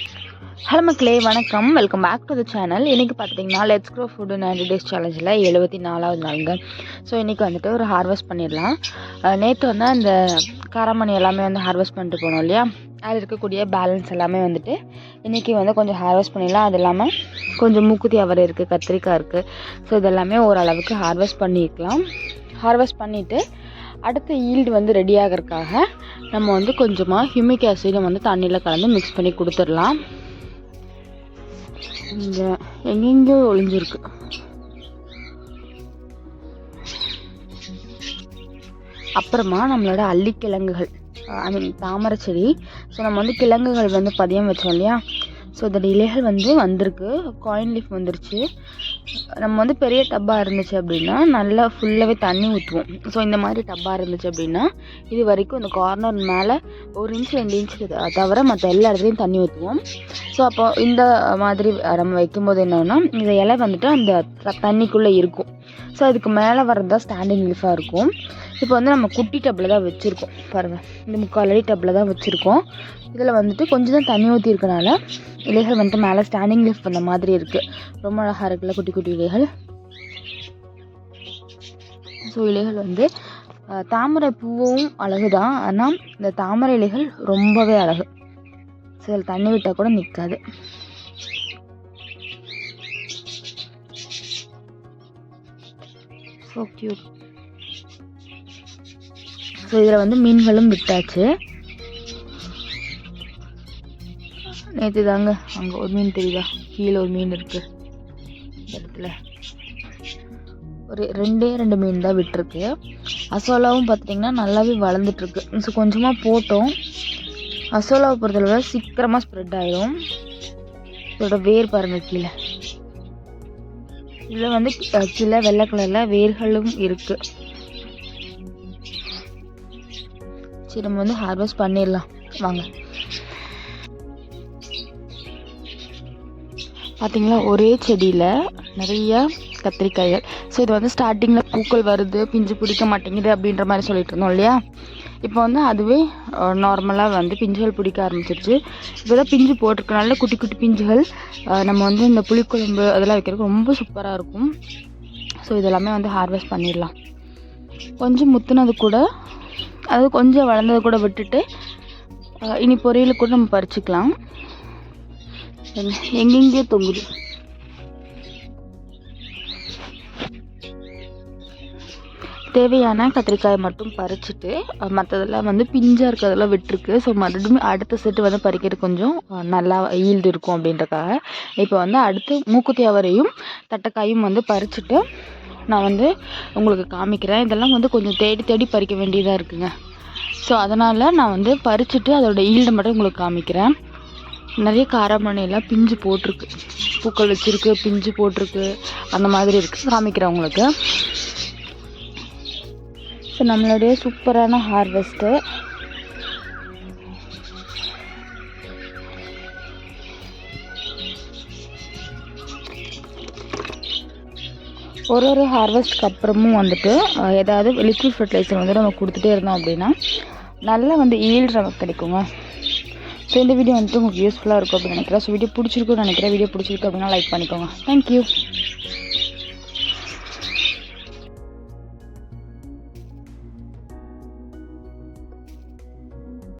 Hello மக்களே வணக்கம். Welcome back to the channel இன்றைக்கி பார்த்தீங்கன்னா let's grow food ninety days சேலஞ்சில் எழுபத்தி நாலாவது நாளுங்க. ஸோ இன்றைக்கி வந்துட்டு ஒரு ஹார்வெஸ்ட் பண்ணிடலாம். நேற்று வந்து அந்த காரமணி எல்லாமே வந்து ஹார்வெஸ்ட் பண்ணிட்டு போனோம் இல்லையா? அதில் இருக்கக்கூடிய பேலன்ஸ் எல்லாமே வந்துட்டு இன்றைக்கி வந்து கொஞ்சம் ஹார்வெஸ்ட் பண்ணிடலாம். அது இல்லாமல் கொஞ்சம் மூக்குத்தி அவரை இருக்குது கத்திரிக்காய் இருக்குது ஸோ இதெல்லாமே ஓரளவுக்கு ஹார்வெஸ்ட் பண்ணிக்கலாம் ஹார்வெஸ்ட் பண்ணிவிட்டு அடுத்த ஈல்டு வந்து ரெடி ஆகிறதுக்காக நம்ம வந்து கொஞ்சமாக ஹியூமிக் ஆசிடும் வந்து தண்ணியில் கலந்து மிக்ஸ் பண்ணி கொடுத்துடலாம். இங்கே எங்கெங்கோ ஒளிஞ்சிருக்கு. அப்புறமா நம்மளோட அள்ளிக்கிழங்குகள் ஐ மீன் தாமரை செடி. ஸோ நம்ம வந்து கிழங்குகள் வந்து பதியம் வச்சோம் இல்லையா? ஸோ அதோட இலைகள் வந்து வந்திருக்கு. காயின் லீஃப் வந்துருச்சு. நம்ம வந்து பெரிய டப்பாக இருந்துச்சு அப்படின்னா நல்லா ஃபுல்லாகவே தண்ணி ஊற்றுவோம் ஸோ இந்த மாதிரி டப்பாக இருந்துச்சு அப்படின்னா இது வரைக்கும் இந்த கார்னர் மேலே ஒரு இன்ச் ரெண்டு இன்ச் தவிர மற்ற எல்லா இடத்துலையும் தண்ணி ஊற்றுவோம் ஸோ அப்போ இந்த மாதிரி நம்ம வைக்கும்போது என்னென்னா இந்த இலை வந்துட்டு அந்த தண்ணிக்குள்ளே இருக்கும். ஸோ அதுக்கு மேலே வர்றது தான் ஸ்டாண்டிங் லீஃபாக இருக்கும். இப்போ வந்து நம்ம குட்டி டப்பில் தான் வச்சுருக்கோம். பாருங்கள் இந்த முக்கால் அடி டப்பில் தான் வச்சுருக்கோம். இதில் வந்துட்டு கொஞ்சம் தான் தண்ணி ஊற்றி இருக்கனால இலைகள் வந்துட்டு மேலே ஸ்டாண்டிங் லீஃப் பண்ண மாதிரி இருக்குது ரொம்ப அழகாக இருக்குல்ல குட்டி குட்டி இலைகள்? ஸோ இலைகள் வந்து தாமரை பூவும் அழகு தான். ஆனால் இந்த தாமரை இலைகள் ரொம்பவே அழகு. ஸோ தண்ணி விட்டால் கூட நிற்காது ஸோ க்யூட் ஸோ இதில் வந்து மீன்களும் விட்டாச்சு நேற்று தாங்க அங்கே ஒரு மீன் தெரியுதா? கீழே ஒரு மீன் இருக்குது இந்த இடத்துல. ஒரு ரெண்டே ரெண்டு மீன் தான் விட்டுருக்கு. அசோலாவும் பார்த்துட்டிங்கன்னா நல்லாவே வளர்ந்துட்டுருக்கு. ஸோ கொஞ்சமாக போட்டோம். அசோலாவை பொறுத்தளவு சீக்கிரமாக ஸ்ப்ரெட் ஆகிடும் இதோட வேர் பாருங்கள் கீழே. இதில் வந்து கீழே வெள்ளை கலரில் வேர்களும் இருக்குது சரி நம்ம வந்து ஹார்வெஸ்ட் பண்ணிடலாம். வாங்க. பார்த்தீங்களா ஒரே செடியில் நிறைய கத்திரிக்காய்கள். ஸோ இது வந்து ஸ்டார்டிங்கில் பூக்கள் வருது பிஞ்சு பிடிக்க மாட்டேங்குது அப்படின்ற மாதிரி சொல்லிட்டு இருந்தோம் இல்லையா? இப்போ வந்து அதுவே நார்மலாக வந்து பிஞ்சுகள் பிடிக்க ஆரம்பிச்சிருச்சு. இப்போ தான் பிஞ்சு போட்டிருக்கனால குட்டி குட்டி பிஞ்சுகள். நம்ம வந்து இந்த புளிக்குழம்பு அதெல்லாம் வைக்கிறதுக்கு ரொம்ப சூப்பராக இருக்கும். ஸோ இதெல்லாமே வந்து ஹார்வெஸ்ட் பண்ணிடலாம். கொஞ்சம் முத்துனது கூட அது கொஞ்சம் வளர்ந்தது கூட விட்டுட்டு இனி பொரியல் கூட நம்ம பறிச்சுக்கலாம். எங்கெங்கேயோ தொங்குது. தேவையான கத்திரிக்காயை மட்டும் பறிச்சுட்டு மற்றதெல்லாம் வந்து பிஞ்சாக இருக்கிறதெல்லாம் விட்டுருக்கு. ஸோ மறுபடியும் அடுத்த செட்டு வந்து பறிக்கிறது கொஞ்சம் நல்லா ஈல்டு இருக்கும் அப்படின்றக்காக இப்போ வந்து அடுத்து மூக்குத்தி அவரையும் தட்டைக்காயும் வந்து பறிச்சுட்டு நான் வந்து உங்களுக்கு காமிக்கிறேன். இதெல்லாம் வந்து கொஞ்சம் தேடி தேடி பறிக்க வேண்டியதாக இருக்குங்க. ஸோ அதனால் நான் வந்து பறிச்சுட்டு அதோடய ஈல்டை மட்டும் உங்களுக்கு காமிக்கிறேன். நிறைய காராமணியெல்லாம் பிஞ்சு போட்டிருக்கு. பூக்கள் வச்சுருக்கு பிஞ்சு போட்டிருக்கு. அந்த மாதிரி இருக்குது காமிக்கிறேன் உங்களுக்கு. ஸோ நம்மளுடைய சூப்பரான ஹார்வெஸ்ட்டு ஒரு ஒரு ஹார்வெஸ்ட்க்கு அப்புறமும் வந்துட்டு ஏதாவது லிக்விட் ஃபர்டிலைசர் வந்து நம்ம கொடுத்துட்டே இருந்தோம் அப்படின்னா நல்லா வந்து ஈல்டு நமக்கு கிடைக்குங்க. ஸோ இந்த வீடியோ வந்துட்டு உங்களுக்கு யூஸ்ஃபுல்லாக இருக்கும் அப்படின்னு நினைக்கிறேன். ஸோ வீடியோ பிடிச்சிருக்குன்னு நினைக்கிறேன். வீடியோ பிடிச்சிருக்கு அப்படின்னா லைக் பண்ணிக்கோங்க. தேங்க்யூ